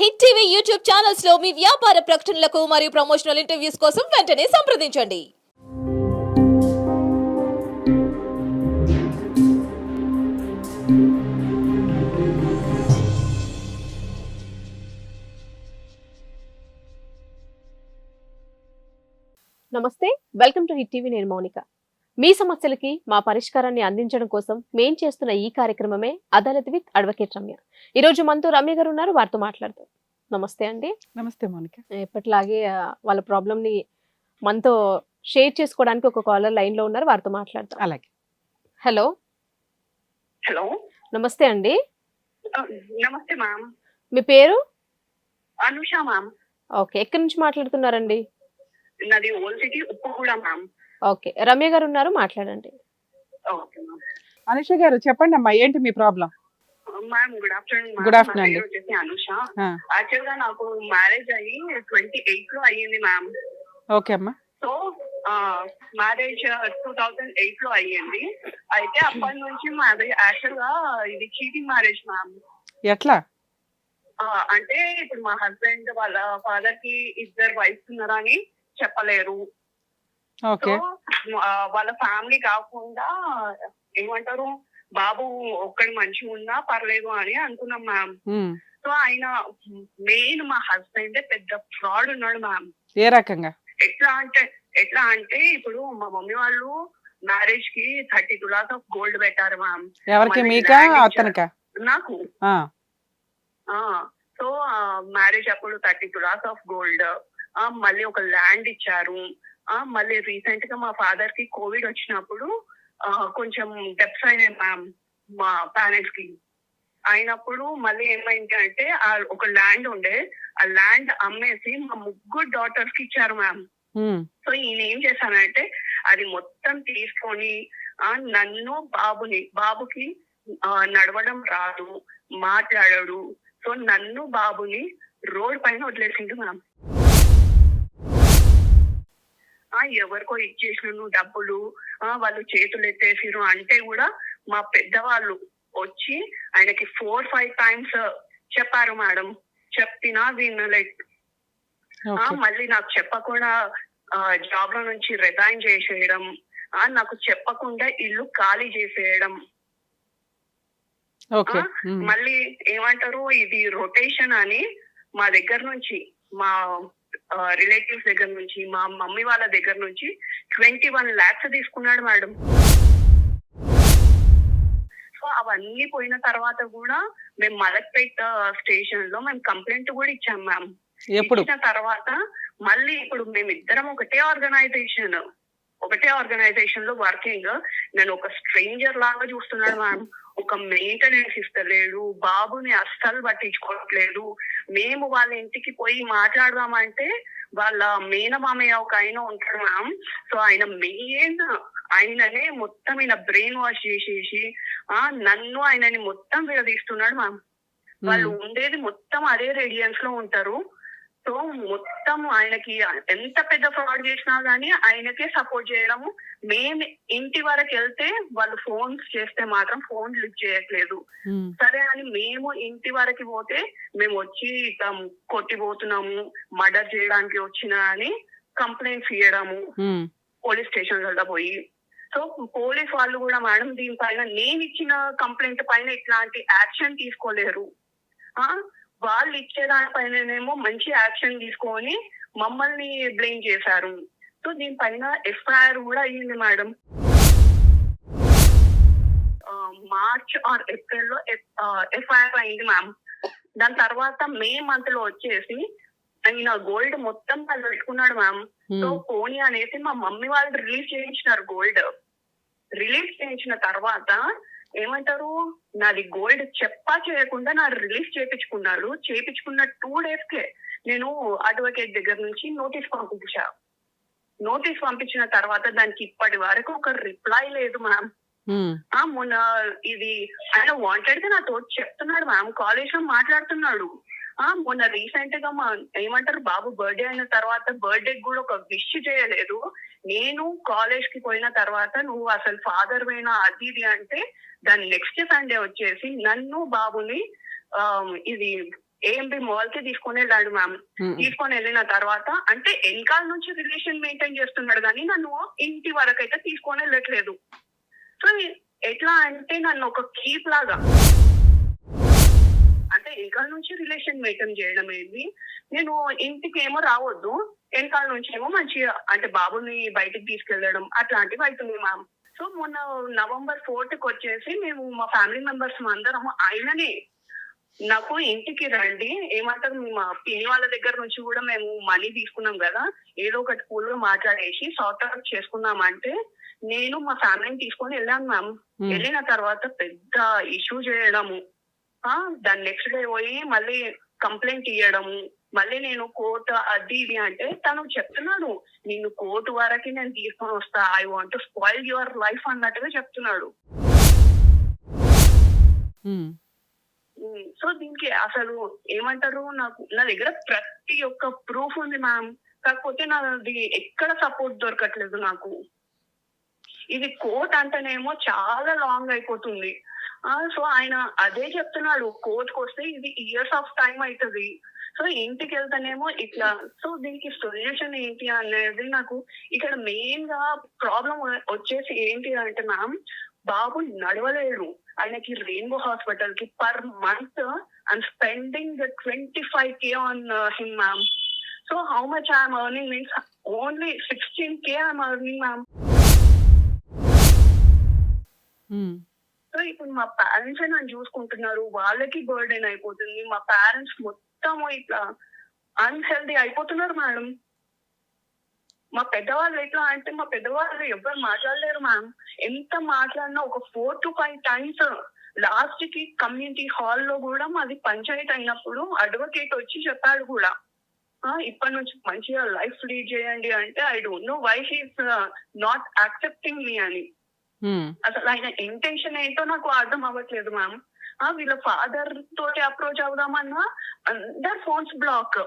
Hit TV YouTube ఛానల్స్లో మీ వ్యాపార ప్రకటనలకు మరియు ప్రమోషనల్ ఇంటర్వ్యూస్ కోసం వెంటనే సంప్రదించండి. నమస్తే వెల్కమ్ టు హిట్ టీవీ. నేను మౌనిక. మీ సమస్యలకి మా పరిష్కారాన్ని అందించడం కోసం మేం చేస్తున్న ఈ కార్యక్రమమే అదాలత్ విత్ అడ్వకేట్ రమ్య. ఈ రోజు మనతో రమ్య గారు ఉన్నారు వారితో మాట్లాడతాం నమస్తే అండి. నమస్తే మౌనిక. ఎప్పటిలాగే వాళ్ళ ప్రాబ్లం ని మనతో షేర్ చేసుకోవడానికి ఒక కాలర్ లైన్లో ఉన్నారు వారితో మాట్లాడతాం అలాగే. హలో. హలో. నమస్తే అండి. నమస్తే మ్యామ్. మీ పేరు? అనుష మ్యామ్. ఓకే ఎక్కడి నుంచి మాట్లాడుతున్నారండి? నాది old city Uppuguda ma'am. Okay. Ramya గారు ఉన్నారు మాట్లాడండి. Okay ma'am. అనుష గారు చెప్పండి అమ్మా ఏంటి మీ problem? Ma'am good afternoon afternoon అండి. వచ్చేసి అనుష. ఆ. యాక్చువల్గా నాకు మ్యారేజ్ అయ్యి ట్వంటీ ఎయిట్లో అయ్యింది మ్యామ్. ఓకే అమ్మా. సో మ్యారేజ్ టూ థౌజండ్ ఎయిట్లో అయ్యింది. అయితే అప్పటి నుంచి మాది యాక్చువల్గా ఇది చీటింగ్ మ్యారేజ్ మ్యామ్. ఎట్లా? అంటే ఇప్పుడు మా హస్బెండ్ వాళ్ళ ఫాదర్కి ఇద్దరు వైఫ్స్ ఉన్నారని చెప్పలేరు. వాళ్ళ ఫ్యామిలీ కాకుండా ఏమంటారు బాబు ఒక్కడి మంచిగా ఉన్నా పర్లేదు అని అనుకున్నాం మ్యామ్. సో ఆయన మెయిన్ మా హస్బెండ్ పెద్ద ఫ్రాడ్ ఉన్నాడు మ్యామ్. ఏ రకంగా? ఎట్లా అంటే ఎట్లా అంటే ఇప్పుడు మా మమ్మీ వాళ్ళు మ్యారేజ్కి థర్టీ తులాస్ ఆఫ్ గోల్డ్ పెట్టారు మ్యామ్. ఎవరికి మీకా అతనికా? నాకు. ఆ, సో మ్యారేజ్ అప్పుడు థర్టీ తులాస్ ఆఫ్ గోల్డ్ మళ్ళీ ఒక ల్యాండ్ ఇచ్చారు. మళ్ళీ రీసెంట్గా మా ఫాదర్కి కోవిడ్ వచ్చినప్పుడు కొంచెం డెప్స్ అయినాయి మ్యామ్ మా పేరెంట్స్కి అయినప్పుడు మళ్ళీ ఏమైంది అంటే ఆ ఒక ల్యాండ్ ఉండే ఆ ల్యాండ్ అమ్మేసి మా ముగ్గురు డాటర్స్కి ఇచ్చారు మ్యామ్. సో ఈయన ఏం చేశానంటే అది మొత్తం తీసుకొని ఆ నన్ను బాబుని బాబుకి నడవడం రాదు మాట్లాడడు. సో నన్ను బాబుని రోడ్ పైన వదిలేసిండు మ్యామ్ ఆ ఎవరికో ఇచ్చేసిన డబ్బులు ఆ వాళ్ళు చేతులు ఎత్తేసిరు అంటే కూడా మా పెద్దవాళ్ళు వచ్చి ఆయనకి ఫోర్ ఫైవ్ టైమ్స్ చెప్పారు మేడం. చెప్పినా ఓకే. మళ్ళీ నాకు చెప్పకుండా జాబ్లో నుంచి రిజైన్ చేసేయడం ఆ, నాకు చెప్పకుండా ఇల్లు ఖాళీ చేసేయడం. మళ్ళీ ఏమంటారు? ఇది రొటేషన్ అని మా దగ్గర నుంచి మా రిలేటివ్స్ దగ్గర నుంచి మా మమ్మీ వాళ్ళ దగ్గర నుంచి ట్వంటీ వన్ లాక్స్ తీసుకున్నాడు మేడం. సో అవన్నీ పోయిన తర్వాత కూడా మేము మలక్పేట్ స్టేషన్లో మేము కంప్లైంట్ కూడా ఇచ్చాం మ్యామ్ ఇచ్చిన తర్వాత మళ్ళీ ఇప్పుడు మేమిద్దరం ఒకటే ఆర్గనైజేషన్ ఒకటే ఆర్గనైజేషన్లో వర్కింగ్ నేను ఒక స్ట్రేంజర్ లాగా చూస్తున్నాడు మ్యామ్ ఒక మెయింటెనెన్స్ ఇస్తలేడు బాబుని అస్సలు పట్టించుకోవట్లేదు మేము వాళ్ళ ఇంటికి పోయి మాట్లాడదామంటే వాళ్ళ మేనమామయ్య ఒక ఆయన ఉంటాడు మ్యామ్ సో ఆయన మెయిన్ ఆయననే మొత్తం ఈయన బ్రెయిన్ వాష్ చేసేసి ఆ నన్ను ఆయనని మొత్తం విడదీస్తున్నాడు మ్యామ్ వాళ్ళు. ఉండేది మొత్తం అదే రేడియన్స్లో ఉంటారు. సో మొత్తం ఆయనకి ఎంత పెద్ద ఫ్రాడ్ చేసినా గానీ ఆయనకే సపోర్ట్ చేయడము. మేము ఇంటి వరకు వెళ్తే వాళ్ళు ఫోన్స్ చేస్తే మాత్రం ఫోన్ లిఫ్ట్ చేయట్లేదు. సరే అని మేము ఇంటి వరకు పోతే మేము వచ్చి ఇట్లా కొట్టిపోతున్నాము మర్డర్ చేయడానికి వచ్చిన అని కంప్లైంట్స్ ఇవ్వడము. పోలీస్ స్టేషన్లలో పోయి. సో పోలీస్ వాళ్ళు కూడా మేడం దీనిపైన నేను ఇచ్చిన కంప్లైంట్ పైన ఇట్లాంటి యాక్షన్ తీసుకోలేరు. ఆ? వాళ్ళు ఇచ్చే దానిపైననేమో మంచి యాక్షన్ తీసుకొని మమ్మల్ని బ్లేమ్ చేశారు. సో దీనిపైన ఎఫ్ఐఆర్ కూడా అయ్యింది మేడం. మార్చ్ ఆర్ ఏప్రిల్లో ఎఫ్ఐఆర్ అయింది మ్యామ్. దాని తర్వాత మే మంత్లో వచ్చేసి ఆయన గోల్డ్ మొత్తం వాళ్ళు పెట్టుకున్నాడు మ్యామ్. సో ఉమ్. పోనీ అనేసి మా మమ్మీ వాళ్ళు రిలీజ్ చేయించినారు గోల్డ్. రిలీజ్ చేయించిన తర్వాత ఏమంటారు? నాది గోల్డ్ చెప్పా చేయకుండా నా రిలీజ్ చేపించుకున్నాడు. చేపించుకున్న టూ డేస్ కే నేను అడ్వకేట్ దగ్గర నుంచి నోటీస్ పంపించా. నోటీస్ పంపించిన తర్వాత దానికి ఇప్పటి వరకు ఒక రిప్లై లేదు మ్యామ్ మొన్న ఇది ఆయన వాంటెడ్గా నాతో చెప్తున్నాడు మ్యామ్ కాలేజ్లో మాట్లాడుతున్నాడు. ఆ మొన్న రీసెంట్గా మా ఏమంటారు బాబు బర్త్డే అయిన తర్వాత బర్త్డే కూడా ఒక విష్ చేయలేదు. నేను కాలేజ్కి పోయిన తర్వాత నువ్వు అసలు ఫాదర్ పోయినా అది ఇది అంటే దాని నెక్స్ట్ సండే వచ్చేసి నన్ను బాబుని ఆ, ఇది ఏఎంబి మాల్కి తీసుకొని వెళ్ళాడు మ్యామ్ తీసుకొని వెళ్ళిన తర్వాత అంటే వెనకాల నుంచి రిలేషన్ మెయింటైన్ చేస్తున్నాడు కానీ నన్ను ఇంటి వరకు అయితే తీసుకొని వెళ్ళట్లేదు. సో ఎట్లా అంటే నన్ను ఒక కీప్ లాగా అంటే వెనకాల నుంచి రిలేషన్ మెయింటైన్ చేయడం ఏంది? నేను ఇంటికి ఏమో రావద్దు వెనకాల నుంచి ఏమో మంచిగా అంటే బాబుని బయటికి తీసుకెళ్ళడం అట్లాంటివి అవుతుంది మ్యామ్ సో మొన్న నవంబర్ ఫోర్త్కి వచ్చేసి మేము మా ఫ్యామిలీ మెంబర్స్ అందరం ఆయననే నాకు ఇంటికి రండి ఏమంటారు మా పిన్ని వాళ్ళ దగ్గర నుంచి కూడా మేము మనీ తీసుకున్నాం కదా ఏదో ఒకటి కూల్గా మాట్లాడేసి సార్ట్ అవుట్ చేసుకుందాం అంటే నేను మా ఫ్యామిలీని తీసుకొని వెళ్ళాను మ్యామ్ వెళ్ళిన తర్వాత పెద్ద ఇష్యూ చేయడము. దాని నెక్స్ట్ డే పోయి మళ్ళీ కంప్లైంట్ ఇవ్వడము మళ్ళీ నేను కోర్టు అది ఇది అంటే తను చెప్తున్నాడు నిన్ను కోర్టు వరకు నేను తీసుకొని వస్తా. I want spoil your life అన్నట్టుగా చెప్తున్నాడు. సో దీనికి అసలు ఏమంటారు? నాకు నా దగ్గర ప్రతి ఒక్క ప్రూఫ్ ఉంది మ్యామ్ కాకపోతే నాది ఎక్కడ సపోర్ట్ దొరకట్లేదు నాకు. ఇది కోర్ట్ అంటేనేమో చాలా లాంగ్ అయిపోతుంది. సో ఆయన అదే చెప్తున్నాడు. కోర్టుకు వస్తే ఇది ఇయర్స్ ఆఫ్ టైం అవుతుంది సో ఇంటికి వెళ్తానేమో ఇట్లా సో దీనికి సొల్యూషన్ ఏంటి అనేది నాకు ఇక్కడ మెయిన్గా ప్రాబ్లం వచ్చేసి ఏంటి అంటే మ్యామ్ బాబు నడవలేడు. ఆయనకి రెయిన్బో హాస్పిటల్కి per month and spending the twenty five K on him ma'am so how much I'm earning means only sixteen K I'm earning ma'am so ఇప్పుడు మా పేరెంట్స్ నన్ను చూసుకుంటున్నారు వాళ్ళకి బర్డెన్ అయిపోతుంది మా పేరెంట్స్ మొత్తం ఇట్లా అన్హెల్దీ అయిపోతున్నారు మేడం మా పెద్దవాళ్ళు ఎట్లా అంటే మా పెద్దవాళ్ళు ఎవ్వరు మాట్లాడలేరు మ్యామ్ ఎంత మాట్లాడినా ఒక ఫోర్ టు ఫైవ్ టైమ్స్ లాస్ట్కి కమ్యూనిటీ హాల్లో కూడా మాది పంచాయతీ అయినప్పుడు అడ్వకేట్ వచ్చి చెప్పాడు కూడా. ఇప్పటి నుంచి మంచిగా లైఫ్ లీడ్ చేయండి అంటే I don't know why he's not accepting me అని. Hmm. అసలు ఆయన ఇంటెన్షన్ ఏంటో నాకు అర్థం అవ్వట్లేదు మ్యామ్ ఆ వీళ్ళ ఫాదర్ తోటి అప్రోచ్ అవుదామన్నా అందరు ఫోన్స్ బ్లాక్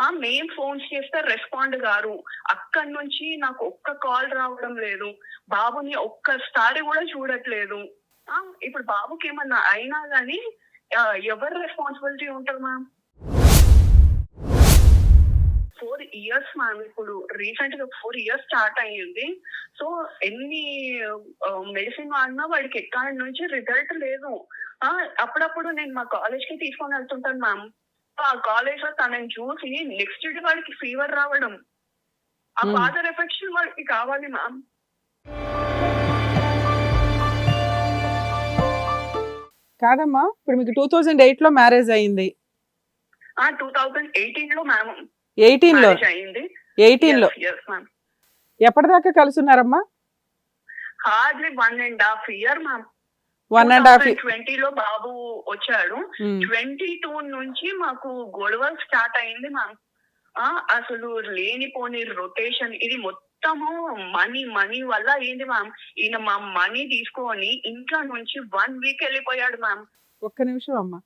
ఆ మేం ఫోన్స్ చేస్తే రెస్పాండ్ గారు. అక్కడి నుంచి నాకు ఒక్క కాల్ రావడం లేదు. బాబుని ఒక్కసారి కూడా చూడట్లేదు. ఇప్పుడు బాబుకి ఏమన్నా అయినా గానీ ఎవరు రెస్పాన్సిబిలిటీ ఉంటుంది మ్యామ్ ఫోర్ ఇయర్స్ మ్యామ్ ఇప్పుడు. రీసెంట్గా ఫోర్ ఇయర్స్ స్టార్ట్ అయ్యింది. సో ఎన్ని మెడిసిన్ వాడినా వాడికి ఎక్కడి నుంచి రిజల్ట్ లేదు. అప్పుడప్పుడు నేను మా కాలేజ్కి తీసుకొని వెళ్తుంటాను మ్యామ్. ఆ కాలేజ్లో తనని చూసి నెక్స్ట్ డే వాడికి ఫీవర్ రావడం. ఆ. ఫాదర్ ఎఫెక్షన్ వాడికి కావాలి మ్యామ్. కాదమ్మా ఇప్పుడు మీకు టూ థౌజండ్ ఎయిట్లో మ్యారేజ్ అయింది. టూ థౌజండ్ ఎయిటీన్లో మ్యామ్. ఎయిటీన్లో. అయింది. ఎయిటీన్లో. ఎప్పటిదాకా కలుసున్నారమ్మా? Hardly one and half year ma'am one and half twenty లో బాబు వచ్చాడు. ట్వంటీ టూ నుంచి మాకు గొడవలు స్టార్ట్ అయింది మ్యామ్ అసలు లేనిపోని రొటేషన్ ఇది మొత్తము మనీ మనీ వల్ల ఏంది మ్యామ్ ఈయన మా మనీ తీసుకొని ఇంట్లో నుంచి వన్ వీక్ వెళ్ళిపోయాడు మ్యామ్ ఒక్క నిమిషం అమ్మా.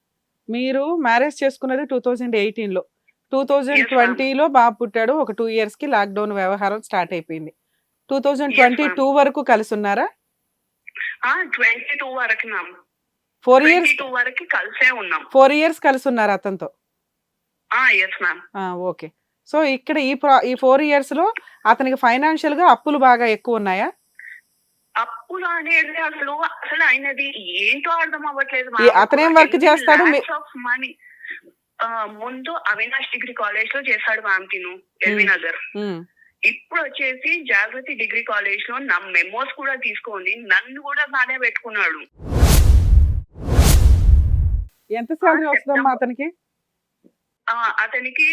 మీరు మ్యారేజ్ చేసుకున్నది టూ థౌజండ్ ఎయిటీన్లో. Two thousand. ట్వంటీలో బాబు పుట్టాడు. ఒక టూ ఇయర్స్కి లాక్డౌన్ వ్యవహారం స్టార్ట్ అయిపోయింది. Two thousand twenty. టూ వరకు కలిసి ఉన్నారా ట్వంటీ టూ వరకు ఫోర్ ఇయర్స్ టూ వరకు కలిసే ఉన్నాం. ఫోర్ ఇయర్స్ కలిసి ఉన్నారు అతనితో ఓకే సో ఇక్కడ ఈ ఈ ఫోర్ ఇయర్స్లో అతనికి ఫైనాన్షియల్గా అప్పులు బాగా ఎక్కువ ఉన్నాయా? అప్పులు అనేది అసలు అసలు ఆయనది ఏంటో అర్థం అవ్వట్లేదు అతనేం work చేస్తాడు? మనీ ముందు అవినాష్ డిగ్రీ కాలేజ్లో చేశాడు మ్యామ్ తిను ఎల్వి నగర్. ఇప్పుడు వచ్చేసి జాగృతి డిగ్రీ కాలేజ్లో నా మెమోస్ కూడా తీసుకొని నన్ను కూడా బాగానే పెట్టుకున్నాడు. ఎంత శాలరీ ఆ, వస్తుందమ్మా. అతనికి? అతనికి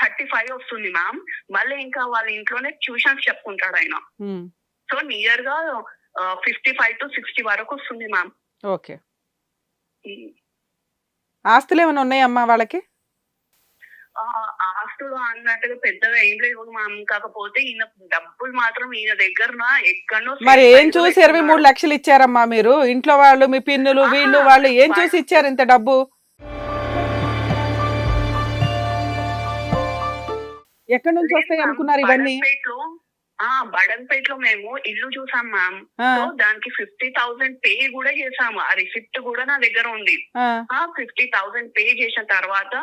థర్టీ ఫైవ్ వస్తుంది మ్యామ్ మళ్ళీ ఇంకా వాళ్ళ ఇంట్లోనే ట్యూషన్స్ చెప్పుకుంటాడు ఆయన. సో నియర్గా ఫిఫ్టీ ఫైవ్ టు సిక్స్టీ వరకు వస్తుంది మ్యామ్ ఓకే. ఆస్తులు ఏమైనా ఉన్నాయమ్మా వాళ్ళకి? ఆస్తులు అన్నట్టుగా పెద్దగా ఏం లేవు మ్యామ్ కాకపోతే ఈయన డబ్బులు మాత్రం ఈయన దగ్గర ఎక్కడో మరి ఏం చూసి ఇరవై మూడు. లక్షలు ఇచ్చారమ్మా మీరు? ఇంట్లో వాళ్ళు మీ పిన్నులు వీళ్ళు వాళ్ళు ఏం చూసి ఇచ్చారు ఇంత డబ్బు? ఎక్కడి నుంచి వస్తాయి అనుకున్నారు ఇవన్నీ? ఆ బడన్పేట్లో మేము ఇల్లు చూసాం మ్యామ్ సో దానికి ఫిఫ్టీ థౌసండ్ పే కూడా చేసాము. ఆ రిసిప్ట్ కూడా నా దగ్గర ఉంది. ఆ, ఫిఫ్టీ థౌసండ్ పే చేసిన తర్వాత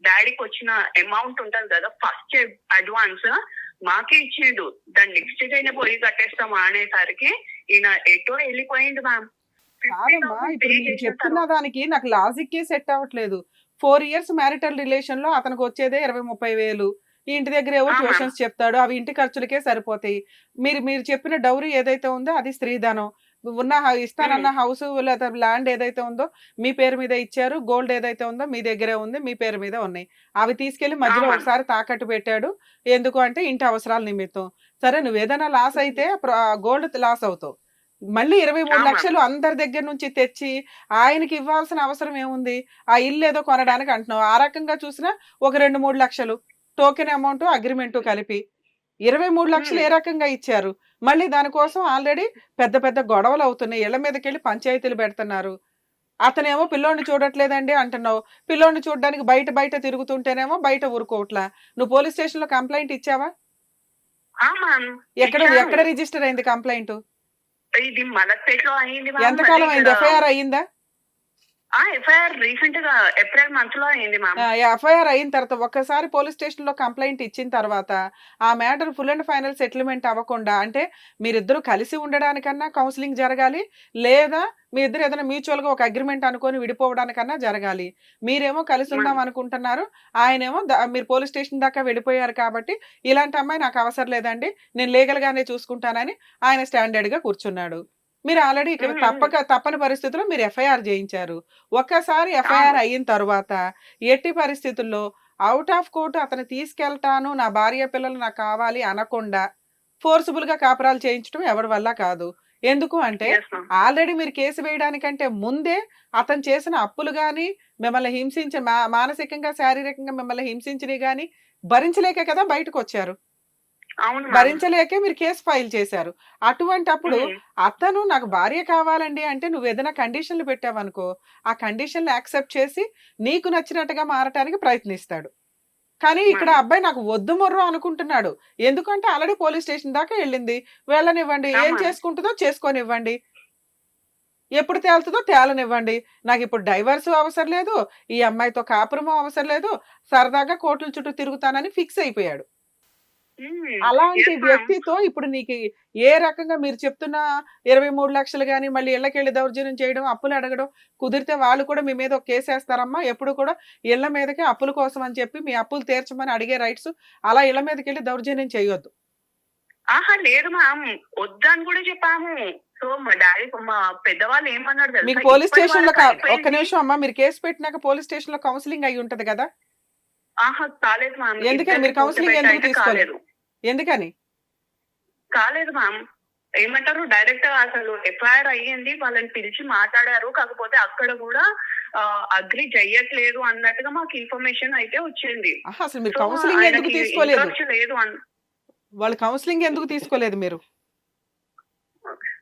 డాడీకి వచ్చిన అమౌంట్ ఉంటది కదా ఫస్ట్ అడ్వాన్స్ మాకే ఇచ్చిండు. దాన్ని నెక్స్ట్ డే పోయి కట్టేస్తాం అనేసరికి ఈయన ఎటో వెళ్ళిపోయింది మ్యామ్ కాదమ్మా ఇప్పుడు మీరు చెప్తున్న దానికి నాకు లాజిక్కే సెట్ అవ్వట్లేదు. ఫోర్ ఇయర్స్ మ్యారిటల్ రిలేషన్లో అతనికి వచ్చేదే ఇరవై ముప్పై వేలు. ఈ ఇంటి దగ్గర ఏవో ఆహా. ట్యూషన్స్ చెప్తాడు అవి ఇంటి ఖర్చులకే సరిపోతాయి. మీరు మీరు చెప్పిన డౌరీ ఏదైతే ఉందో అది స్త్రీధనం. ఉన్న ఇస్తానన్న హౌస్ లేదా ల్యాండ్ ఏదైతే ఉందో మీ పేరు మీద ఇచ్చారు గోల్డ్ ఏదైతే ఉందో మీ దగ్గరే ఉంది మీ పేరు మీద ఉన్నాయి. అవి తీసుకెళ్ళి మధ్యలో. ఒకసారి తాకట్టు పెట్టాడు. ఎందుకు అంటే ఇంటి అవసరాల నిమిత్తం. సరే నువ్వు ఏదైనా లాస్ అయితే గోల్డ్ లాస్ అవుతావు. మళ్ళీ ఇరవై మూడు. లక్షలు అందరి దగ్గర నుంచి తెచ్చి ఆయనకి ఇవ్వాల్సిన అవసరం ఏముంది? ఆ ఇల్లు ఏదో కొనడానికి అంటున్నావు. ఆ రకంగా చూసినా ఒక రెండు మూడు లక్షలు. టోకెన్ అమౌంట్ అగ్రిమెంట్ కలిపి ఇరవై మూడు లక్షలు ఏ రకంగా ఇచ్చారు? మళ్ళీ దానికోసం ఆల్రెడీ పెద్ద పెద్ద గొడవలు అవుతున్నాయి. ఇళ్ళ మీదకి వెళ్ళి పంచాయతీలు పెడుతున్నారు. అతనేమో పిల్లోడిని చూడట్లేదండి అంటున్నావు. పిల్లోడిని చూడడానికి బయట బయట తిరుగుతుంటేనేమో బయట ఊరుకోవట్లా. నువ్వు పోలీస్ స్టేషన్లో కంప్లైంట్ ఇచ్చావా? ఎక్కడ. ఎక్కడ రిజిస్టర్ అయింది కంప్లైంట్? అయింది. ఎంతకాలం అయింది? ఎఫ్ఐఆర్ అయ్యిందా? ఆ ఎఫ్ఐఆర్ రీసెంట్గా ఏప్రిల్ మంత్లో అయింది ఎఫ్ఐఆర్ అయిన తర్వాత ఒక్కసారి పోలీస్ స్టేషన్లో కంప్లైంట్ ఇచ్చిన తర్వాత ఆ matter full and final settlement అవ్వకుండా అంటే మీరిద్దరు కలిసి ఉండడానికన్నా కౌన్సిలింగ్ జరగాలి లేదా మీ ఇద్దరు ఏదైనా మ్యూచువల్గా ఒక అగ్రిమెంట్ అనుకొని విడిపోవడానికన్నా జరగాలి. మీరేమో కలిసి ఉందాం అనుకుంటున్నారు ఆయనేమో మీరు పోలీస్ స్టేషన్ దాకా వెళ్ళిపోయారు కాబట్టి ఇలాంటి అమ్మాయి నాకు అవసరం లేదండి నేను లీగల్ గానే చూసుకుంటానని ఆయన స్టాండర్డ్గా కూర్చున్నాడు. మీరు ఆల్రెడీ ఇక్కడ. తప్పక తప్పని పరిస్థితుల్లో మీరు ఎఫ్ఐఆర్ చేయించారు ఒక్కసారి ఎఫ్ఐఆర్ అయిన తర్వాత ఎట్టి పరిస్థితుల్లో అవుట్ ఆఫ్ కోర్టు అతను తీసుకెళ్తాను నా భార్య పిల్లలు నాకు కావాలి అనకుండా ఫోర్సుబుల్గా కాపురాలు చేయించడం ఎవరి వల్ల కాదు ఎందుకు అంటే. ఆల్రెడీ మీరు కేసు వేయడానికంటే ముందే అతను చేసిన అప్పులు గాని మిమ్మల్ని హింసించే మానసికంగా శారీరకంగా మిమ్మల్ని హింసించినవి గాని భరించలేకే కదా బయటకు వచ్చారు. భరించలేకే మీరు కేసు ఫైల్ చేశారు. అటువంటి అప్పుడు. అతను నాకు భార్య కావాలండి అంటే నువ్వు ఏదైనా కండిషన్లు పెట్టావనుకో ఆ కండిషన్లు యాక్సెప్ట్ చేసి నీకు నచ్చినట్టుగా మారటానికి ప్రయత్నిస్తాడు. కానీ ఇక్కడ. అబ్బాయి నాకు వద్దు మొర్రు అనుకుంటున్నాడు. ఎందుకంటే ఆల్రెడీ పోలీస్ స్టేషన్ దాకా వెళ్ళింది. వెళ్ళనివ్వండి. ఏం. చేసుకుంటుందో చేసుకోనివ్వండి. ఎప్పుడు తేలుతుందో తేలనివ్వండి. నాకు ఇప్పుడు డైవర్స్ అవసరం లేదు. ఈ అమ్మాయితో కాపురము అవసరం లేదు. సరదాగా కోర్టుల చుట్టూ తిరుగుతానని ఫిక్స్ అయిపోయాడు. అలాంటి. వ్యక్తితో ఇప్పుడు నీకు ఏ రకంగా మీరు చెప్తున్న ఇరవై మూడు లక్షలు కానీ మళ్ళీ ఇళ్ళకెళ్ళి దౌర్జన్యం చేయడం అప్పులు అడగడం కుదిరితే వాళ్ళు కూడా మీ మీద ఒక కేసు వేస్తారమ్మా. ఎప్పుడు కూడా ఇళ్ళ మీదకి అప్పుల కోసం అని చెప్పి మీ అప్పులు తీర్చమని అడిగే రైట్స్ అలా ఇళ్ళ మీదకి వెళ్ళి దౌర్జన్యం చేయొద్దు. ఆహా లేదు మ్యామ్ వద్దని కూడా చెప్పాము. సో మా డాడీ మా పెద్దవాళ్ళు ఏమన్నారు తెలుసా? మీకు పోలీస్ స్టేషన్లో. ఒక్క నిమిషం అమ్మా. మీరు కేసు పెట్టినాక పోలీస్ స్టేషన్లో కౌన్సిలింగ్ అయి ఉంటది కదా? ఆహా కాలేదు మ్యామ్ ఎందుకని? మీరు కూర్చోబెట్టి ఎందుకు తీసుకోలేదు? ఎందుకని? కాలేదు మ్యామ్ ఏమంటారు? డైరెక్ట్ అసలు ఎఫ్ఐఆర్ అయ్యింది. వాళ్ళని పిలిచి మాట్లాడారు. కాకపోతే అక్కడ కూడా అగ్రి చెయ్యట్లేదు అన్నట్టుగా మాకు ఇన్ఫర్మేషన్ అయితే వచ్చింది. ఆహా, అసలు మీరు So, కౌన్సిలింగ్ ఎందుకు ఆయనకి తీసుకోలేదు? interest లేదు వాళ్ళు కౌన్సిలింగ్ ఎందుకు తీసుకోలేదు మీరు?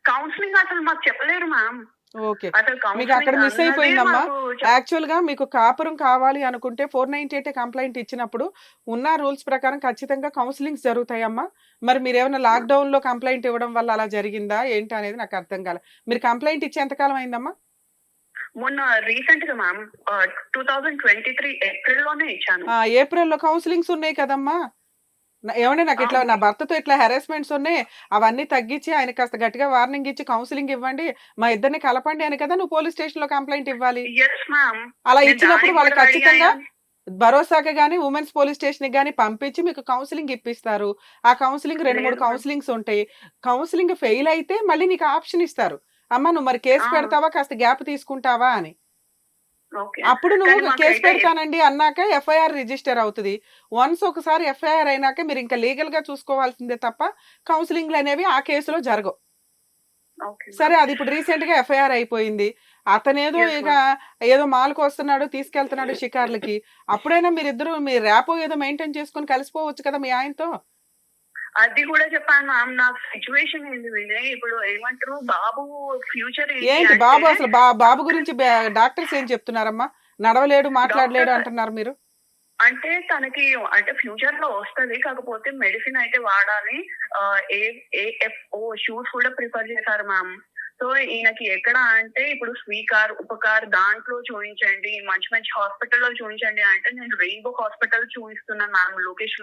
కౌన్సిలింగ్ అసలు మాకు చెప్పలేరు మ్యామ్ ఓకే. మీకు అక్కడ మిస్ అయిపోయిందమ్మా. యాక్చువల్గా మీకు కాపురం కావాలి అనుకుంటే ఫోర్ నైన్టీ ఎయిట్ కంప్లైంట్ ఇచ్చినప్పుడు ఉన్న రూల్స్ ప్రకారం ఖచ్చితంగా కౌన్సిలింగ్స్ జరుగుతాయమ్మా. మరి మీరు ఏమైనా లాక్డౌన్లో కంప్లైంట్ ఇవ్వడం వల్ల అలా జరిగిందా? ఏంటి అనేది నాకు అర్థం కాలే. మీరు కంప్లైంట్ ఇచ్చి ఎంతకాలం అయిందమ్మా? మొన్న రీసెంట్గా ma'am two thousand twenty three ఏప్రిల్లోనే ఇచ్చాను. ఆ, ఏప్రిల్లో కౌన్సిలింగ్స్ ఉన్నాయి కదమ్మా. ఏమంటే నాకు ఇట్లా. నా భర్తతో ఇట్లా హెరాస్మెంట్స్ ఉన్నాయి. అవన్నీ తగ్గించి ఆయన కాస్త గట్టిగా వార్నింగ్ ఇచ్చి కౌన్సిలింగ్ ఇవ్వండి. మా ఇద్దరిని కలపండి అని కదా నువ్వు పోలీస్ స్టేషన్లో కంప్లైంట్ ఇవ్వాలి అలా ఇచ్చినప్పుడు వాళ్ళు ఖచ్చితంగా భరోసాకి కానీ ఉమెన్స్ పోలీస్ స్టేషన్ కానీ పంపించి మీకు కౌన్సిలింగ్ ఇప్పిస్తారు. ఆ కౌన్సిలింగ్ రెండు మూడు. కౌన్సిలింగ్స్ ఉంటాయి. కౌన్సిలింగ్ ఫెయిల్ అయితే మళ్ళీ నీకు ఆప్షన్ ఇస్తారు. అమ్మ నువ్వు మరి కేసు. పెడతావా? కాస్త గ్యాప్ తీసుకుంటావా? అని. అప్పుడు నువ్వు కేసు పెడతానండి అన్నాక ఎఫ్ఐఆర్ రిజిస్టర్ అవుతుంది. వన్స్ ఒకసారి ఎఫ్ఐఆర్ అయినాక మీరు ఇంకా లీగల్గా చూసుకోవాల్సిందే తప్ప కౌన్సిలింగ్లు అనేవి ఆ కేసులో జరగవు. సరే అది ఇప్పుడు రీసెంట్గా ఎఫ్ఐఆర్ అయిపోయింది. అతనేదో ఇక ఏదో మాల్కి వస్తున్నాడు తీసుకెళ్తున్నాడు షికార్లకి. అప్పుడైనా మీరిద్దరు మీ ర్యాపో ఏదో మెయింటైన్ చేసుకొని కలిసిపోవచ్చు కదా మీ ఆయనతో? అది కూడా చెప్పాను మ్యామ్ నా సిచ్యువేషన్ ఏంది వినయ్ ఇప్పుడు ఏమంటారు? బాబు ఫ్యూచర్ ఏంటి బాబు అసలు? బాబు గురించి డాక్టర్స్ ఏం చెప్తున్నారమ్మా? నడవలేడు మాట్లాడలేడు అంటున్నారు మీరు. అంటే తనకి అంటే ఫ్యూచర్లో వస్తది కాకపోతే మెడిసిన్ అయితే వాడాలి. ఏ ఏఎఫ్ఓ షూస్ కూడా ప్రిఫర్ చేశారు మ్యామ్ సో ఈయనకి ఎక్కడ అంటే ఇప్పుడు స్వీకార్ ఉపకార్ దాంట్లో చూపించండి మంచి మంచి హాస్పిటల్లో చూపించండి అంటే నేను రెయిన్బో హాస్పిటల్ చూపిస్తున్నాను మ్యామ్ లోకేష్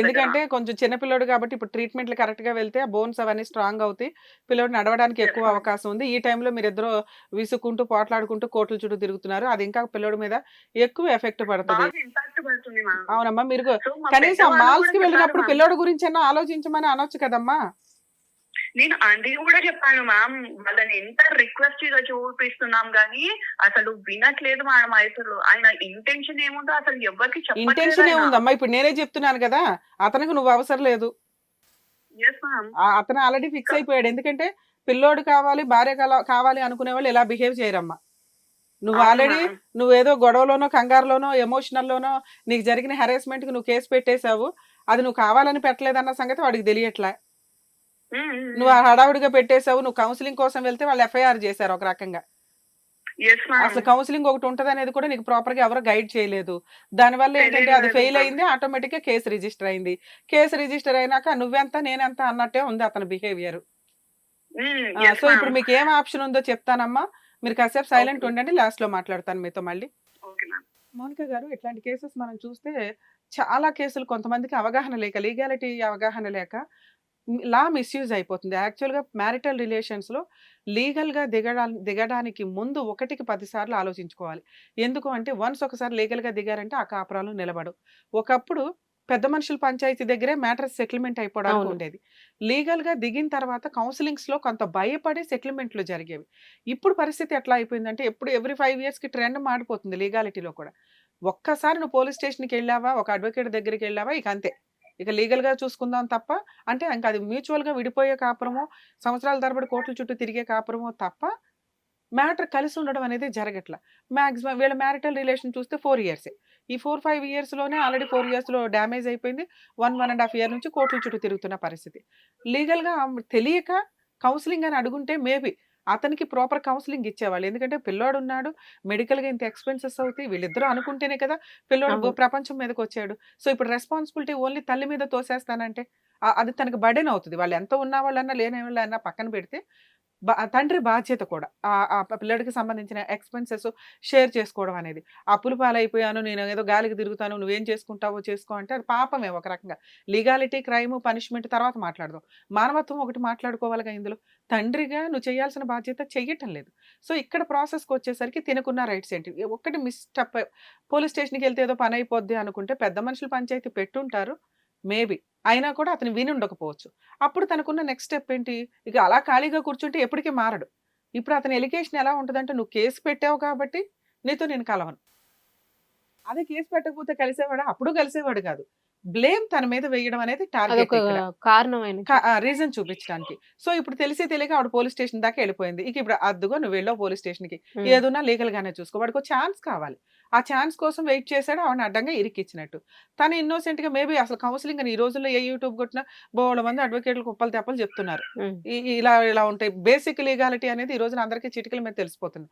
ఎందుకంటే. కొంచెం చిన్నపిల్లోడు కాబట్టి ఇప్పుడు ట్రీట్మెంట్లు కరెక్ట్గా వెళ్తే ఆ బోన్స్ అవన్నీ స్ట్రాంగ్ అవుతాయి. పిల్లోడు నడవడానికి ఎక్కువ అవకాశం ఉంది. ఈ టైంలో మీరు ఇద్దరు విసుక్కుంటూ పోట్లాడుకుంటూ కోట్ల చుట్టూ తిరుగుతున్నారు. అది ఇంకా పిల్లోడి మీద ఎక్కువ ఎఫెక్ట్ పడుతుంది. అవునమ్మా మీరు కనీసం మాల్స్కి వెళ్ళినప్పుడు పిల్లోడి గురించి ఆలోచించమని అనొచ్చు కదమ్మా. నేను అది కూడా చెప్పాను మ్యామ్ వాళ్ళని ఎంత రిక్వెస్ట్గా చూపిస్తున్నాం గానీ అసలు వినట్లేదు మేడం అసలు ఆయన ఇంటెన్షన్ ఏముందో అసలు ఎవరికి ఇంటెన్షన్ ఏముందమ్మా? ఇప్పుడు నేనే చెప్తున్నాను కదా అతనికి నువ్వు అవసరం లేదు. అతను ఆల్రెడీ ఫిక్స్ అయిపోయాడు. ఎందుకంటే పిల్లోడు కావాలి భార్య కావాలి అనుకునే వాళ్ళు ఇలా బిహేవ్ చేయరమ్మా. నువ్వు ఆల్రెడీ నువ్వేదో గొడవలోనో కంగారులోనో ఎమోషనల్లోనో నీకు జరిగిన హెరాస్మెంట్కి నువ్వు కేసు పెట్టేశావు. అది నువ్వు కావాలని పెట్టలేదన్న సంగతి వాడికి తెలియట్లే. నువ్వు ఆ హడావుడిగా పెట్టేశావు నువ్వు కౌన్సిలింగ్ కోసం వెళ్తే వాళ్ళు ఎఫ్ఐఆర్ చేశారు ఒక రకంగా. అసలు కౌన్సిలింగ్ ఒకటి ఉంటది అనేది కూడా నీకు ప్రాపర్గా ఎవరు గైడ్ చేయలేదు. దానివల్ల ఏంటంటే అది ఫెయిల్. అయింది ఆటోమేటిక్గా కేసు రిజిస్టర్ అయింది. కేసు రిజిస్టర్ అయినాక నువ్వెంత నేనెంత అన్నట్టే ఉంది అతని బిహేవియర్ సో ఇప్పుడు మీకు ఏం ఆప్షన్ ఉందో చెప్తానమ్మా. మీరు కాసేపు సైలెంట్. ఉండండి లాస్ట్లో మాట్లాడతాను మీతో మళ్ళీ. మౌనిక గారు ఇట్లాంటి కేసెస్ మనం చూస్తే చాలా కేసులు కొంతమందికి అవగాహన లేక లీగాలిటీ అవగాహన లేక లా మిస్యూజ్ అయిపోతుంది. యాక్చువల్గా మ్యారిటల్ రిలేషన్స్లో లీగల్గా దిగడా దిగడానికి ముందు ఒకటికి పదిసార్లు ఆలోచించుకోవాలి. ఎందుకు అంటే వన్స్ ఒకసారి లీగల్గా దిగారంటే ఆ కాపురాలు నిలబడు ఒకప్పుడు పెద్ద మనుషుల పంచాయతీ దగ్గరే మ్యాటర్ సెటిల్మెంట్ అయిపోవడానికి. ఉండేది. లీగల్గా దిగిన తర్వాత కౌన్సిలింగ్స్లో కొంత భయపడి సెటిల్మెంట్లు జరిగేవి. ఇప్పుడు పరిస్థితి ఎట్లా అయిపోయిందంటే ఎప్పుడు ఎవ్రీ ఫైవ్ ఇయర్స్కి ట్రెండ్ మారిపోతుంది లీగాలిటీలో కూడా. ఒక్కసారి నువ్వు పోలీస్ స్టేషన్కి వెళ్ళావా ఒక అడ్వకేట్ దగ్గరికి వెళ్ళావా ఇక అంతే. ఇక లీగల్గా చూసుకుందాం తప్ప అంటే ఇంకా అది మ్యూచువల్గా విడిపోయే కాపురమో సంవత్సరాల తరబడి కోట్ల చుట్టూ తిరిగే కాపురమో తప్ప మ్యాటర్ కలిసి ఉండడం అనేది జరగట్ల. మ్యాక్సిమం వీళ్ళ మ్యారిటల్ రిలేషన్ చూస్తే ఫోర్ ఇయర్సే. ఈ ఫోర్ ఫైవ్ ఇయర్స్లోనే ఆల్రెడీ ఫోర్ ఇయర్స్లో డ్యామేజ్ అయిపోయింది. One one and half year నుంచి కోట్ల చుట్టూ తిరుగుతున్న పరిస్థితి. లీగల్గా తెలియక కౌన్సిలింగ్ అని అడుగుంటే మేబీ అతనికి ప్రాపర్ కౌన్సిలింగ్ ఇచ్చేవాళ్ళు. ఎందుకంటే పిల్లోడు ఉన్నాడు మెడికల్గా ఇంత ఎక్స్పెన్సెస్ అవుతాయి వీళ్ళిద్దరూ అనుకుంటేనే కదా పిల్లోడు. ప్రపంచం మీదకి వచ్చాడు సో ఇప్పుడు రెస్పాన్సిబిలిటీ ఓన్లీ తల్లి మీద తోసేస్తానంటే అది తనకు బర్డెన్ అవుతుంది. వాళ్ళు ఎంత ఉన్న వాళ్ళన్నా లేని వాళ్ళన్నా పక్కన పెడితే తండ్రి బాధ్యత కూడా. ఆ పిల్లడికి సంబంధించిన ఎక్స్పెన్సెస్ షేర్ చేసుకోవడం అనేది. అప్పులు పాలైపోయాను నేను ఏదో గాలికి తిరుగుతాను నువ్వేం చేసుకుంటావో చేసుకో అంటే అది పాపమే ఒక రకంగా. లీగాలిటీ క్రైమ్ పనిష్మెంట్ తర్వాత మాట్లాడదాం. మానవత్వం ఒకటి మాట్లాడుకోవాలిగా ఇందులో. తండ్రిగా నువ్వు చేయాల్సిన బాధ్యత చెయ్యటం లేదు. సో ఇక్కడ ప్రాసెస్కి వచ్చేసరికి తినకున్న రైట్స్ ఏంటి? ఒక్కటి మిస్టప్ పోలీస్ స్టేషన్కి వెళ్తే ఏదో పని అయిపోద్ది అనుకుంటే పెద్ద మనుషులు పంచాయతీ పెట్టుంటారు. మేబీ. అయినా కూడా అతను విని ఉండకపోవచ్చు. అప్పుడు తనకున్న నెక్స్ట్ స్టెప్ ఏంటి? ఇక అలా ఖాళీగా కూర్చుంటే ఎప్పటికీ మారడు. ఇప్పుడు అతని ఎలిగేషన్ ఎలా ఉంటుందంటే నువ్వు కేసు పెట్టావు కాబట్టి నీతో నేను కలవను. అదే కేసు పెట్టకపోతే కలిసేవాడు? అప్పుడు కలిసేవాడు కాదు. బ్లేమ్ తన మీద వేయడం అనేది టార్గెట్ కారణమైన రీజన్ చూపించడానికి. సో ఇప్పుడు తెలిసి తెలియక ఆవిడ పోలీస్ స్టేషన్ దాకా వెళ్ళిపోయింది. ఇక ఇప్పుడు అద్దుగో నువ్వు వెళ్ళావు పోలీస్ స్టేషన్కి. ఏదున్నా లీగల్ గానే చూసుకో. వాడికి ఒక ఛాన్స్ కావాలి. ఆ ఛాన్స్ కోసం వెయిట్ చేశాడు. ఆవిడ అడ్డంగా ఇరికిచ్చినట్టు. తను ఇన్నోసెంట్గా మేబీ అసలు కౌన్సిలింగ్ అని ఈ రోజుల్లో ఏ యూట్యూబ్ కొట్టినా బోళ్ళ మంది అడ్వకేట్లు కుప్పలు తెప్పలు చెప్తున్నారు. ఇలా ఇలా ఉంటాయి. బేసిక్ లీగాలిటీ అనేది ఈ రోజున అందరికీ చిటికల మీద తెలిసిపోతుంది.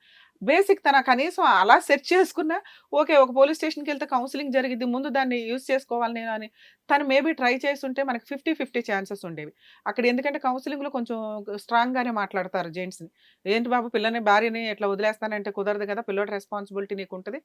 బేసిక్ తన కనీసం అలా సెర్చ్ చేసుకున్నా ఓకే ఒక పోలీస్ స్టేషన్కి వెళ్తే కౌన్సిలింగ్ జరిగింది ముందు దాన్ని యూజ్ చేసుకోవాలి నేను అని. తను మేబీ ట్రై చేస్తుంటే మనకి ఫిఫ్టీ ఫిఫ్టీ ఛాన్సెస్ ఉండేవి. అక్కడ ఎందుకంటే counselling లో కొంచెం స్ట్రాంగ్ గానే మాట్లాడతారు జెంట్స్ని. ఏంటి బాబు పిల్లని భార్యని ఎట్లా వదిలేస్తానంటే కుదరదు కదా పిల్లోడి రెస్పాన్సిబిలిటీ నీకు ఉంటుంది.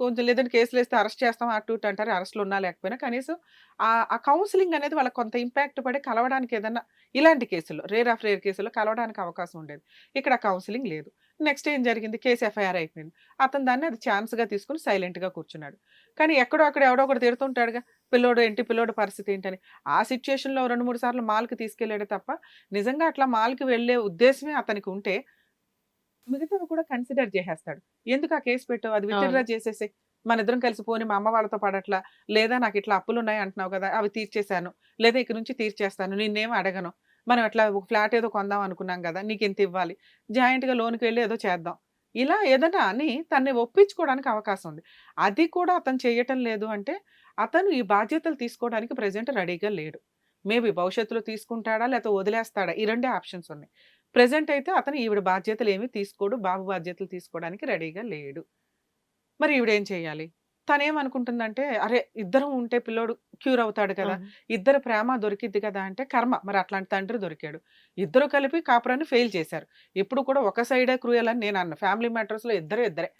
కొంచెం లేదంటే కేసులు వేస్తే అరెస్ట్ చేస్తాం అటు ఇటు అంటారు అరెస్ట్లు ఉన్నా లేకపోయినా కనీసం ఆ ఆ కౌన్సిలింగ్ అనేది వాళ్ళకి కొంత ఇంపాక్ట్ పడి కలవడానికి ఏదన్నా ఇలాంటి కేసుల్లో రేర్ ఆఫ్ రేర్ కేసుల్లో కలవడానికి అవకాశం ఉండేది. ఇక్కడ కౌన్సిలింగ్ లేదు. నెక్స్ట్ ఏం జరిగింది? కేసు ఎఫ్ఐఆర్ అయిపోయింది. అతను దాన్ని అది ఛాన్స్గా తీసుకుని సైలెంట్గా కూర్చున్నాడు. కానీ ఎక్కడో అక్కడ ఎవడో ఒకటి తిడుతుంటాడుగా పిల్లోడు ఏంటి? పిల్లోడు పరిస్థితి ఏంటని. ఆ సిచ్యుయేషన్లో రెండు మూడు సార్లు మాల్కి తీసుకెళ్ళాడు తప్ప నిజంగా అట్లా మాల్కి వెళ్ళే ఉద్దేశమే అతనికి ఉంటే మిగతావి కూడా కన్సిడర్ చేసేస్తాడు. ఎందుకు ఆ కేసు పెట్టావు? అది విత్డ్రా చేసేసి మన ఇద్దరం కలిసి పోని మా అమ్మ వాళ్ళతో పడట్లా లేదా నాకు ఇట్లా అప్పులు ఉన్నాయి అంటున్నావు కదా అవి తీర్చేశాను లేదా ఇక్కడ నుంచి తీర్చేస్తాను నిన్నేం అడగను. మనం అట్లా ఒక ఫ్లాట్ ఏదో కొందాం అనుకున్నాం కదా నీకు ఇంత ఇవ్వాలి? జాయింట్గా లోన్కి వెళ్ళి ఏదో చేద్దాం. ఇలా ఏదైనా అని తన్ని ఒప్పించుకోవడానికి అవకాశం ఉంది. అది కూడా అతను చేయటం లేదు అంటే అతను ఈ బాధ్యతలు తీసుకోవడానికి ప్రజెంట్ రెడీగా లేడు. మేబీ భవిష్యత్తులో తీసుకుంటాడా లేకపోతే వదిలేస్తాడా? ఈ రెండే ఆప్షన్స్ ఉన్నాయి. ప్రజెంట్ అయితే అతను ఈవిడ బాధ్యతలు ఏమీ తీసుకోడు. బాబు బాధ్యతలు తీసుకోవడానికి రెడీగా లేడు. మరి ఈవిడ చేయాలి? తనేమనుకుంటుందంటే అరే ఇద్దరం ఉంటే పిల్లోడు క్యూర్ అవుతాడు కదా. ఇద్దరు ప్రేమ దొరికిద్ది కదా అంటే కర్మ. మరి అట్లాంటి తండ్రి దొరికాడు. ఇద్దరు కలిపి కాపురాన్ని ఫెయిల్ చేశారు. ఎప్పుడు కూడా ఒక సైడే క్రూయల్ అని నేను అన్న. ఫ్యామిలీ మ్యాటర్స్లో ఇద్దరే ఇద్దరే.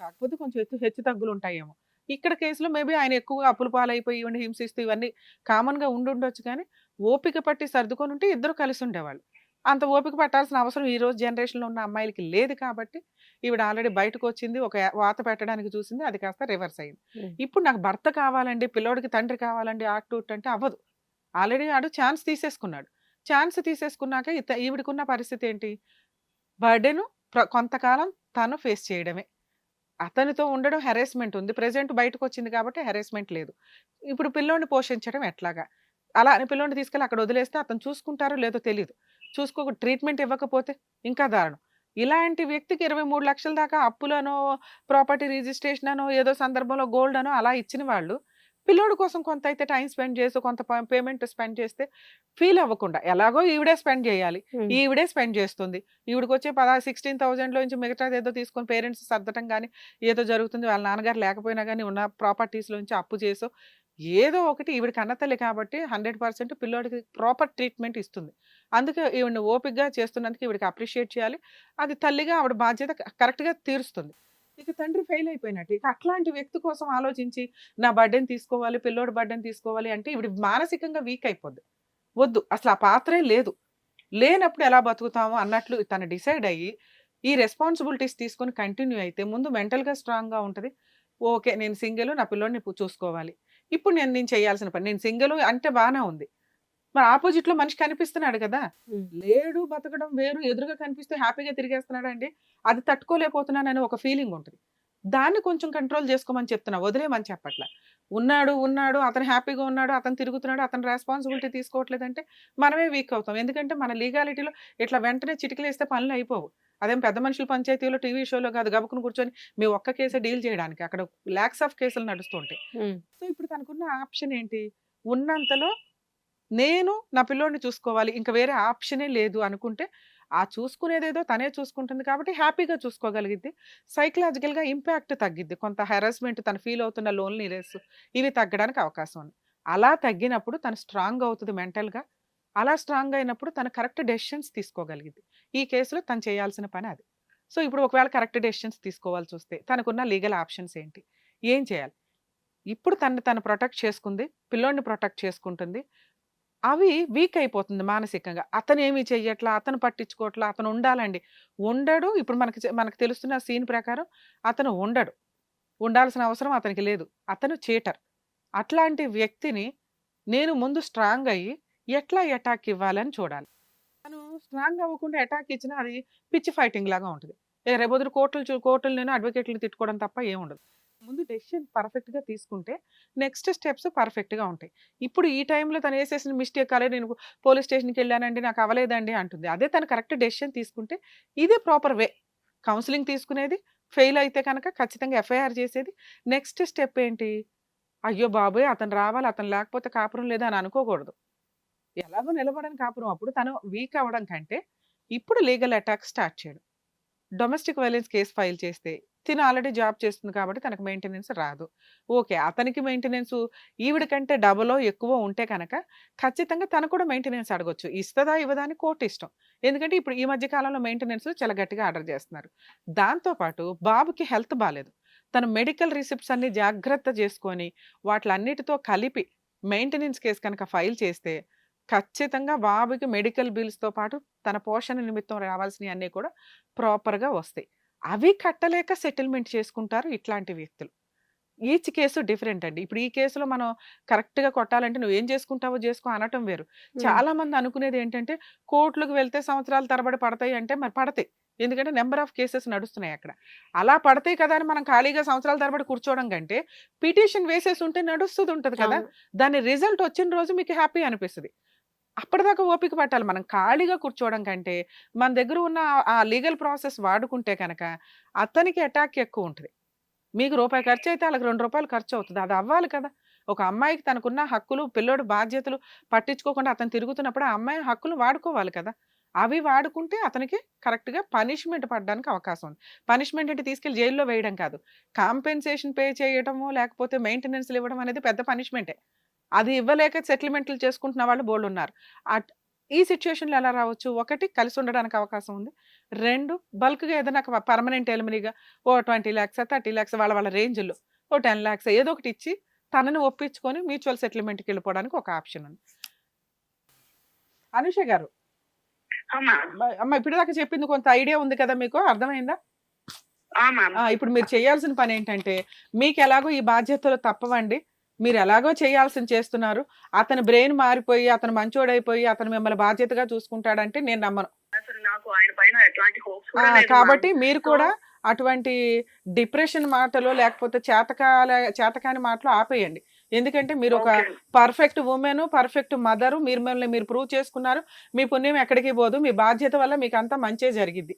కాకపోతే కొంచెం హెచ్చు హెచ్చు తగ్గులు ఉంటాయేమో. ఇక్కడ కేసులో మేబీ ఆయన ఎక్కువగా అప్పులు పాలైపోయి ఇవన్నీ హింసిస్తూ ఇవన్నీ కామన్గా ఉండుండొచ్చు కానీ ఓపిక పట్టి సర్దుకొని ఉంటే ఇద్దరు కలిసి ఉండేవాళ్ళు. అంత ఓపిక పట్టాల్సిన అవసరం ఈ రోజు జనరేషన్లో ఉన్న అమ్మాయిలకి లేదు కాబట్టి ఈవిడ ఆల్రెడీ బయటకు వచ్చింది ఒక వాత పెట్టడానికి చూసింది అది కాస్త రివర్స్ అయింది. ఇప్పుడు నాకు భర్త కావాలండి పిల్లోడికి తండ్రి కావాలండి ఆక్ట్ ఉట్ అంటే అవ్వదు. ఆల్రెడీ ఆడు ఛాన్స్ తీసేసుకున్నాడు. ఛాన్స్ తీసేసుకున్నాక ఇత ఈవిడకున్న పరిస్థితి ఏంటి? బర్త్డేను కొంతకాలం తను ఫేస్ చేయడమే. అతనితో ఉండడం హెరాస్మెంట్ ఉంది. ప్రెసెంట్ బయటకు వచ్చింది కాబట్టి హెరాస్మెంట్ లేదు. ఇప్పుడు పిల్లోడిని పోషించడం ఎట్లాగా? అలా అని పిల్లోడిని తీసుకెళ్ళి అక్కడ వదిలేస్తే అతను చూసుకుంటారో లేదో తెలియదు చూసుకోక ట్రీట్మెంట్ ఇవ్వకపోతే ఇంకా దారుణం. ఇలాంటి వ్యక్తికి ఇరవై మూడు లక్షల దాకా అప్పులనో ప్రాపర్టీ రిజిస్ట్రేషన్ అనో ఏదో సందర్భంలో గోల్డ్ అనో అలా ఇచ్చిన వాళ్ళు పిల్లోడి కోసం కొంత అయితే టైం స్పెండ్ చేసి కొంత పేమెంట్ స్పెండ్ చేస్తే ఫీల్ అవ్వకుండా ఎలాగో ఈవిడే స్పెండ్ చేయాలి ఈవిడే స్పెండ్ చేస్తుంది. ఈవిడికి వచ్చే పదా సిక్స్టీన్ థౌసండ్ నుంచి మిగతాది ఏదో తీసుకొని పేరెంట్స్ సర్దటం కానీ ఏదో జరుగుతుంది వాళ్ళ నాన్నగారు లేకపోయినా కానీ ఉన్న ప్రాపర్టీస్ నుంచి అప్పు చేసో ఏదో ఒకటి ఈవిడ కన్నతల్లి కాబట్టి హండ్రెడ్ పర్సెంట్ పిల్లోడికి ప్రాపర్ ట్రీట్మెంట్ ఇస్తుంది. అందుకే ఈవిడిని ఓపికగా చేస్తున్నందుకు ఈవిడికి అప్రిషియేట్ చేయాలి. అది తల్లిగా ఆవిడ బాధ్యత కరెక్ట్గా తీరుస్తుంది. ఇక తండ్రి ఫెయిల్ అయిపోయినట్టు ఇక అట్లాంటి వ్యక్తి కోసం ఆలోచించి నా బర్త్డేని తీసుకోవాలి పిల్లోడి బర్త్డేని తీసుకోవాలి అంటే ఇవి మానసికంగా వీక్ అయిపోద్ది. వద్దు అసలు ఆ పాత్రే లేదు. లేనప్పుడు ఎలా బతుకుతాము అన్నట్లు తను డిసైడ్ అయ్యి ఈ రెస్పాన్సిబిలిటీస్ తీసుకొని కంటిన్యూ అయితే ముందు మెంటల్గా స్ట్రాంగ్గా ఉంటుంది. ఓకే నేను సింగిల్ నా పిల్లోడిని చూసుకోవాలి. ఇప్పుడు నేను నేను చేయాల్సిన పని నేను సింగిల్ అంటే బాగానే ఉంది. మరి ఆపోజిట్లో మనిషి కనిపిస్తున్నాడు కదా. లేడు బతకడం వేరు ఎదురుగా కనిపిస్తే హ్యాపీగా తిరిగేస్తున్నాడు అండి అది తట్టుకోలేకపోతున్నానని ఒక ఫీలింగ్ ఉంటుంది. దాన్ని కొంచెం కంట్రోల్ చేసుకోమని చెప్తున్నా వదిలేమని చెప్పట్ల. ఉన్నాడు ఉన్నాడు అతను హ్యాపీగా ఉన్నాడు అతను తిరుగుతున్నాడు అతను రెస్పాన్సిబిలిటీ తీసుకోవట్లేదంటే మనమే వీక్ అవుతాం. ఎందుకంటే మన లీగాలిటీలో ఇట్లా వెంటనే చిటికలేస్తే పనులు అయిపోవు. అదేం పెద్ద మనుషుల పంచాయతీలో టీవీ షోలో కాదు గబుకుని కూర్చొని మీ ఒక్క కేసే డీల్ చేయడానికి. అక్కడ ల్యాక్స్ ఆఫ్ కేసులు నడుస్తుంటాయి. సో ఇప్పుడు తనకున్న ఆప్షన్ ఏంటి? ఉన్నంతలో నేను నా పిల్లోడిని చూసుకోవాలి. ఇంకా వేరే ఆప్షనే లేదు అనుకుంటే ఆ చూసుకునేదేదో తనే చూసుకుంటుంది కాబట్టి హ్యాపీగా చూసుకోగలిగిద్ది. సైకలాజికల్గా ఇంపాక్ట్ తగ్గిద్ది. కొంత హెరాస్మెంట్ తను ఫీల్ అవుతున్న లోన్లీనెస్ ఇవి తగ్గడానికి అవకాశం ఉంది. అలా తగ్గినప్పుడు తను స్ట్రాంగ్ అవుతుంది మెంటల్గా. అలా స్ట్రాంగ్ అయినప్పుడు తను కరెక్ట్ డెసిషన్స్ తీసుకోగలిగింది ఈ కేసులో తను చేయాల్సిన పని అది. సో ఇప్పుడు ఒకవేళ కరెక్ట్ డెసిషన్స్ తీసుకోవాల్సి వస్తే తనకున్న లీగల్ ఆప్షన్స్ ఏంటి? ఏం చేయాలి? ఇప్పుడు తను తను ప్రొటెక్ట్ చేసుకుంది పిల్లోడిని ప్రొటెక్ట్ చేసుకుంటుంది. అవి వీక్ అయిపోతుంది మానసికంగా. అతను ఏమీ చెయ్యట్లా అతను పట్టించుకోవట్లా అతను ఉండాలండి. ఉండడు. ఇప్పుడు మనకి మనకు తెలుస్తున్న సీన్ ప్రకారం అతను ఉండడు. ఉండాల్సిన అవసరం అతనికి లేదు. అతను చీటర్. అట్లాంటి వ్యక్తిని నేను ముందు స్ట్రాంగ్ అయ్యి ఎట్లా అటాక్ ఇవ్వాలని చూడాలి. తను స్ట్రాంగ్ అవ్వకుండా అటాక్ ఇచ్చినా అది పిచ్చి ఫైటింగ్ లాగా ఉంటుంది. ఏ రేపొద్దు కోర్టులు చూ కోర్టులు నేను అడ్వకేట్లను తిట్టుకోవడం తప్ప ఏముండదు ముందు డెసిషన్ పర్ఫెక్ట్గా తీసుకుంటే నెక్స్ట్ స్టెప్స్ పర్ఫెక్ట్గా ఉంటాయి. ఇప్పుడు ఈ టైంలో తను వేసేసిన మిస్టేక్ అలే నేను పోలీస్ స్టేషన్కి వెళ్ళానండి నాకు అవ్వలేదండి అంటుంది. అదే తను కరెక్ట్ డెసిషన్ తీసుకుంటే ఇదే ప్రాపర్ వే. కౌన్సిలింగ్ తీసుకునేది ఫెయిల్ అయితే కనుక ఖచ్చితంగా ఎఫ్ఐఆర్ చేసేది. నెక్స్ట్ స్టెప్ ఏంటి? అయ్యో బాబోయ్! అతను రావాలి అతను లేకపోతే కాపురం లేదా అని అనుకోకూడదు. ఎలాగో నిలబడని కాపురం. అప్పుడు తను వీక్ అవ్వడం కంటే ఇప్పుడు లీగల్ అటాక్ స్టార్ట్ చేయడం. డొమెస్టిక్ వైలెన్స్ కేసు ఫైల్ చేస్తే తిను ఆల్రెడీ జాబ్ చేస్తుంది కాబట్టి తనకు మెయింటెనెన్స్ రాదు. ఓకే అతనికి మెయింటెనెన్స్ ఈవిడ కంటే డబలో ఎక్కువ ఉంటే కనుక ఖచ్చితంగా తను కూడా మెయింటెనెన్స్ అడగొచ్చు. ఇస్తుందా ఇవ్వదా అని కోర్టు ఇష్టం. ఎందుకంటే ఇప్పుడు ఈ మధ్య కాలంలో మెయింటెనెన్స్ చాలా గట్టిగా ఆర్డర్ చేస్తున్నారు. దాంతోపాటు బాబుకి హెల్త్ బాగాలేదు తను మెడికల్ రిసిప్ట్స్ అన్ని జాగ్రత్త చేసుకొని వాటిలన్నిటితో కలిపి మెయింటెనెన్స్ కేసు కనుక ఫైల్ చేస్తే ఖచ్చితంగా బాబుకి మెడికల్ బిల్స్తో పాటు తన పోషణ నిమిత్తం రావాల్సినవి అన్నీ కూడా ప్రాపర్గా వస్తాయి. అవి కట్టలేక సెటిల్మెంట్ చేసుకుంటారు ఇట్లాంటి వ్యక్తులు. ఈచ్ కేసు డిఫరెంట్ అండి. ఇప్పుడు ఈ కేసులో మనం కరెక్ట్గా కొట్టాలంటే నువ్వు ఏం చేసుకుంటావో చేసుకో అనటం వేరు. చాలా మంది అనుకునేది ఏంటంటే కోర్టులకు వెళ్తే సంవత్సరాల తరబడి పడతాయి అంటే మరి పడతాయి. ఎందుకంటే నెంబర్ ఆఫ్ కేసెస్ నడుస్తున్నాయి అక్కడ. అలా పడతాయి కదా అని మనం ఖాళీగా సంవత్సరాల తరబడి కూర్చోవడం కంటే పిటిషన్ వేసేసి ఉంటే నడుస్తుంది ఉంటుంది కదా. దాని రిజల్ట్ వచ్చిన రోజు మీకు హ్యాపీ అనిపిస్తుంది. అప్పటిదాకా ఓపిక పట్టాలి. మనం ఖాళీగా కూర్చోవడం కంటే మన దగ్గర ఉన్న ఆ లీగల్ ప్రాసెస్ వాడుకుంటే కనుక అతనికి అటాక్ ఎక్కువ ఉంటుంది. మీకు రూపాయి ఖర్చు అయితే వాళ్ళకి రెండు రూపాయలు ఖర్చు అవుతుంది. అది అవ్వాలి కదా! ఒక అమ్మాయికి తనకున్న హక్కులు పిల్లోడు బాధ్యతలు పట్టించుకోకుండా అతను తిరుగుతున్నప్పుడు ఆ అమ్మాయి హక్కులు వాడుకోవాలి కదా! అవి వాడుకుంటే అతనికి కరెక్ట్గా పనిష్మెంట్ పడడానికి అవకాశం ఉంది. పనిష్మెంట్ అంటే తీసుకెళ్ళి జైల్లో వేయడం కాదు. కాంపెన్సేషన్ పే చేయడము లేకపోతే మెయింటెనెన్స్లు ఇవ్వడం అనేది పెద్ద పనిష్మెంటే. అది ఇవ్వలేక సెటిల్మెంట్లు చేసుకుంటున్న వాళ్ళు బోళ్ళు ఉన్నారు అట్ ఈ సిచ్యువేషన్లో ఎలా రావచ్చు? ఒకటి కలిసి ఉండడానికి అవకాశం ఉంది. రెండు బల్క్గా ఏదైనా పర్మనెంట్ ఎలిమినీగా ఓ ట్వంటీ ల్యాక్స్ థర్టీ ల్యాక్స్ వాళ్ళ వాళ్ళ రేంజ్లో ఓ టెన్ ల్యాక్స్ ఏదో ఒకటి ఇచ్చి తనని ఒప్పించుకొని మ్యూచువల్ సెటిల్మెంట్కి వెళ్ళిపోవడానికి ఒక ఆప్షన్ ఉంది. అనుష గారు. అమ్మా అమ్మ- అమ్మ ఇప్పుడు దాకా చెప్పింది కొంత ఐడియా ఉంది కదా మీకు? అర్థమైందా? ఇప్పుడు మీరు చేయాల్సిన పని ఏంటంటే మీకు ఎలాగో ఈ బాధ్యతలు తప్పవండి. మీరు ఎలాగో చేయాల్సింది చేస్తున్నారు అతని బ్రెయిన్ మారిపోయి అతను మంచోడైపోయి అతను మిమ్మల్ని బాధ్యతగా చూసుకుంటాడంటే నేను నమ్మను కాబట్టి. మీరు కూడా అటువంటి డిప్రెషన్ మాటలు లేకపోతే చేతకాల చేతకాని మాటలు ఆపేయండి ఎందుకంటే మీరు ఒక. పర్ఫెక్ట్ ఉమెన్ పర్ఫెక్ట్ మదరు మీరు మిమ్మల్ని మీరు ప్రూవ్ చేసుకున్నారు మీ పుణ్యం ఎక్కడికి పోదు మీ బాధ్యత వల్ల మీకు అంతా మంచే జరిగిద్ది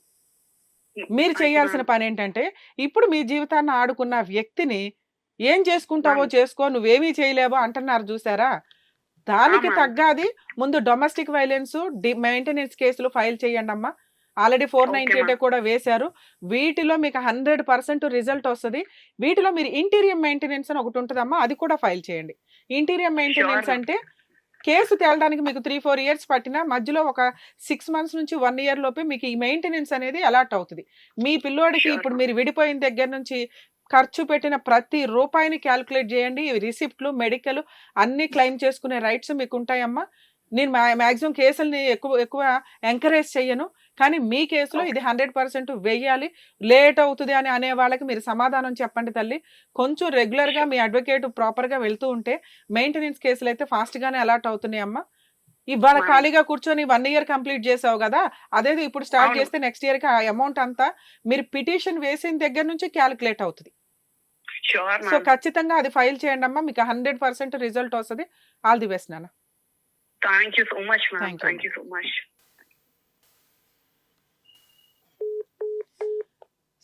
మీరు చేయాల్సిన. పని ఏంటంటే ఇప్పుడు మీ జీవితాన్ని ఆడుకున్న వ్యక్తిని ఏం చేసుకుంటావో. చేసుకో నువ్వేమీ చేయలేవో అంటున్నారు చూసారా దానికి. తగ్గది ముందు డొమెస్టిక్ వైలెన్స్ మెయింటెనెన్స్ కేసులు ఫైల్ చేయండి అమ్మా ఆల్రెడీ ఫోర్ నైన్టీ ma'am. కూడా వేశారు వీటిలో మీకు హండ్రెడ్ పర్సెంట్ రిజల్ట్ వస్తుంది వీటిలో మీరు ఇంటీరియర్ మెయింటెనెన్స్ అని ఒకటి ఉంటుందమ్మా అది కూడా ఫైల్ చేయండి ఇంటీరియర్ మెయింటెనెన్స్. అంటే కేసు తేలడానికి మీకు త్రీ ఫోర్ ఇయర్స్ పట్టినా మధ్యలో ఒక సిక్స్ మంత్స్ నుంచి వన్ ఇయర్ లోపే మీకు ఈ మెయింటెనెన్స్ అనేది అలాట్ అవుతుంది మీ పిల్లోడికి ఇప్పుడు. మీరు విడిపోయిన దగ్గర నుంచి ఖర్చు పెట్టిన ప్రతి రూపాయిని క్యాలిక్యులేట్ చేయండి. రిసిప్ట్లు మెడికల్ అన్ని క్లెయిమ్ చేసుకునే రైట్స్ మీకు ఉంటాయమ్మా నేను మ్యాక్సిమం కేసుల్ని ఎక్కువ ఎక్కువ ఎంకరేజ్ చెయ్యను. కానీ మీ కేసులో ఇది హండ్రెడ్ పర్సెంట్ వెయ్యాలి. లేట్ అవుతుంది అని అనే వాళ్ళకి మీరు సమాధానం చెప్పండి తల్లి. కొంచెం రెగ్యులర్గా మీ అడ్వకేట్ ప్రాపర్గా వెళ్తూ ఉంటే మెయింటెనెన్స్ కేసులు అయితే ఫాస్ట్గానే అలాట్ అవుతున్నాయి అమ్మా ఇవాళ. ఖాళీగా కూర్చొని వన్ ఇయర్ కంప్లీట్ చేసావు కదా! అదేదో ఇప్పుడు స్టార్ట్. చేస్తే నెక్స్ట్ ఇయర్కి ఆ అమౌంట్ అంతా మీరు పిటిషన్ వేసిన దగ్గర నుంచి క్యాలిక్యులేట్ అవుతుంది. సో. ఖచ్చితంగా అది ఫైల్ చేయండి అమ్మా మీకు హండ్రెడ్ పర్సెంట్ రిజల్ట్ వస్తుంది ఆల్ ది బెస్ట్ నాన్న much, ma'am. Thank you, Thank you so much.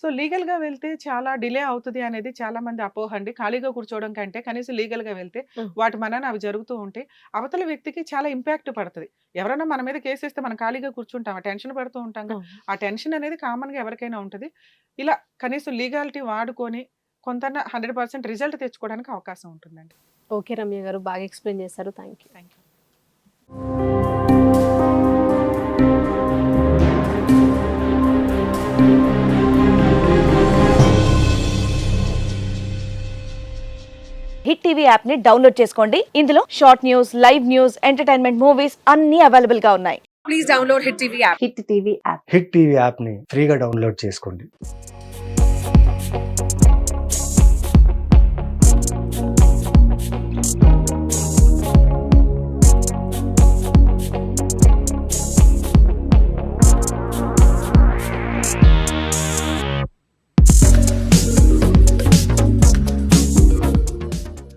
So లీగల్గా వెళ్తే చాలా డిలే అవుతుంది అనేది చాలా మంది అపోహ అండి ఖాళీగా కూర్చోవడం కంటే కనీసం లీగల్గా వెళ్తే. వాటి మనన అవి జరుగుతూ ఉంటే అవతల వ్యక్తికి చాలా ఇంపాక్ట్ పడుతుంది ఎవరైనా మన మీద కేసు ఇస్తే మనం ఖాళీగా కూర్చుంటాం టెన్షన్ పడుతూ ఉంటాం. ఆ టెన్షన్ అనేది కామన్గా ఎవరికైనా ఉంటుంది ఇలా కనీసం లీగాలిటీ వాడుకొని కొంత హండ్రెడ్ పర్సెంట్ రిజల్ట్ తెచ్చుకోవడానికి అవకాశం ఉంటుందండి. ఓకే రమ్య గారు బాగా ఎక్స్ప్లెయిన్ చేశారు. Thank you thank you Hit TV యాప్ని డౌన్లోడ్ చేసుకోండి. ఇందులో short news live news entertainment movies అన్ని అవైలబుల్గా ఉన్నాయి. Hit TV app. Hit TV యాప్ని ఫ్రీగా డౌన్లోడ్ చేసుకోండి.